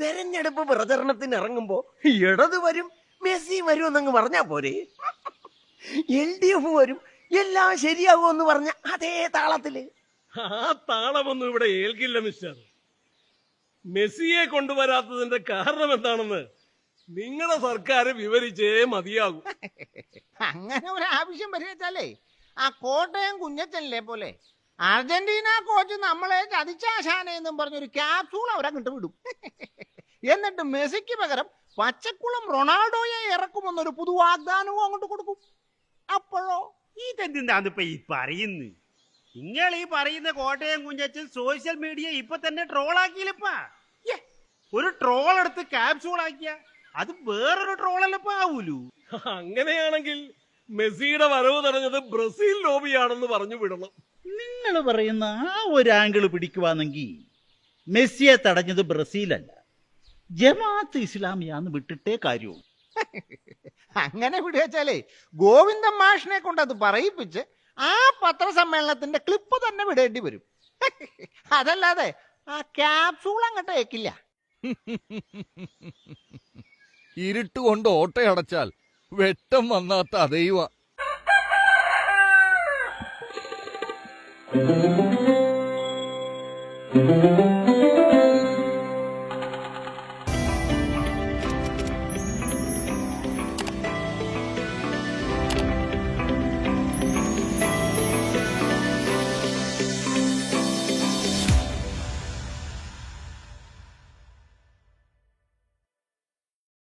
തെരഞ്ഞെടുപ്പ് പ്രചരണത്തിന് ഇറങ്ങുമ്പോ ഇടത് വരും മെസ്സി വരും എന്നങ്ങ് പറഞ്ഞാ പോരെ? എൽ ഡി എഫ് വരും എല്ലാം ശരിയാകുമെന്ന് പറഞ്ഞ അതേ താളത്തിൽ. ആ താളമൊന്നും ഇവിടെ ഏൽക്കില്ല മിസ്റ്റർ. മെസ്സിയെ കൊണ്ടുവരാത്തതിന്റെ കാരണം എന്താണെന്ന് നിങ്ങളുടെ സർക്കാർ വിവരിച്ചേ മതിയാകും. അങ്ങനെ ഒരു ആവശ്യം പരിഹരിച്ചാലേ ആ കോട്ടയം കുഞ്ഞച്ചനിലെ പോലെ അർജന്റീന കോച്ച് നമ്മളെ ചതിച്ചാശാനെന്നും പറഞ്ഞൊരു ക്യാപ്സൂൾ അവരങ്ങോട്ട് വിടും. എന്നിട്ട് മെസ്സിക്ക് പകരം പച്ചക്കുളം റൊണാൾഡോയെ ഇറക്കുമെന്നൊരു പുതു വാഗ്ദാനവും അങ്ങോട്ട് കൊടുക്കും. അപ്പോഴോ? ഇതെന്താന്നിപ്പ ഈ പറയുന്നു? നിങ്ങൾ ഈ പറയുന്ന കോട്ടയം കുഞ്ഞച്ചൻ സോഷ്യൽ മീഡിയ ഇപ്പൊ തന്നെ ട്രോളാക്കിയില്ലപ്പാ ഒരു ട്രോൾ എടുത്ത് ക്യാപ്സൂൾ ആക്കിയ. അത് വേറൊരു ട്രോളല്ലപ്പാ ആവൂലു. അങ്ങനെയാണെങ്കിൽ മെസ്സിയുടെ വരവ് തടഞ്ഞത് ബ്രസീൽ ലോബിയാണെന്ന് പറഞ്ഞു വിടണം. നിങ്ങൾ പറയുന്ന ആ ഒരു ആംഗിൾ പിടിക്കുവാണെങ്കിൽ മെസ്സിയെ തടഞ്ഞത് ബ്രസീലല്ല. ജമാഅത്ത് ഇസ്ലാമിയാന്ന് വിട്ടിട്ടേ കാര്യവും അങ്ങനെ വിടുവച്ചാലേ ഗോവിന്ദൻ മാഷിനെ കൊണ്ട് അത് പറയിപ്പിച്ച് ആ പത്രസമ്മേളനത്തിന്റെ ക്ലിപ്പ് തന്നെ വിടേണ്ടി വരും. അതല്ലാതെ ആ ക്യാപ്സൂൾ അങ്ങോട്ട് ഏക്കില്ല ഇരുട്ടുകൊണ്ട് ഓട്ടയടച്ചാൽ വെട്ടം വന്നാത്ത അതൈവ